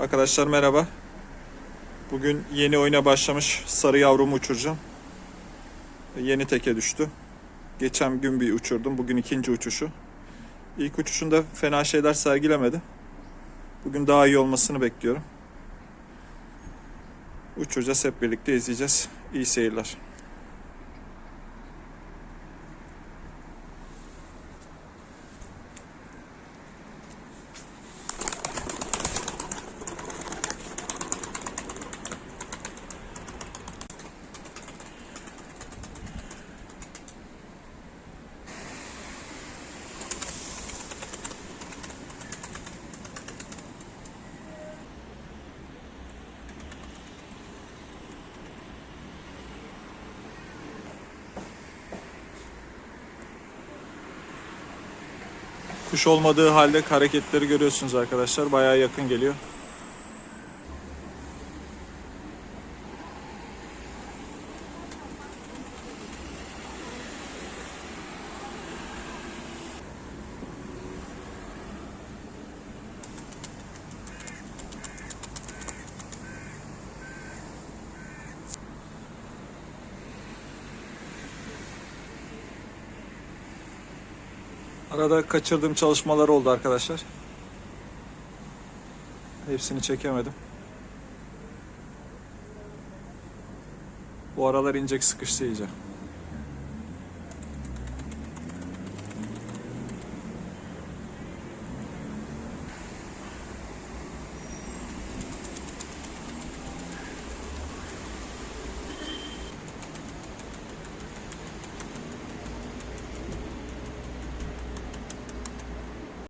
Arkadaşlar merhaba. Bugün yeni oyuna başlamış sarı yavrumu uçuracağım. Yeni teke düştü. Geçen gün bir uçurdum. Bugün ikinci uçuşu. İlk uçuşunda fena şeyler sergilemedi. Bugün daha iyi olmasını bekliyorum. Uçuracağız hep birlikte izleyeceğiz. İyi seyirler. Kuş olmadığı halde hareketleri görüyorsunuz arkadaşlar. Bayağı yakın geliyor. Arada kaçırdığım çalışmalar oldu arkadaşlar. Hepsini çekemedim. Bu aralar incek sıkıştı iyice.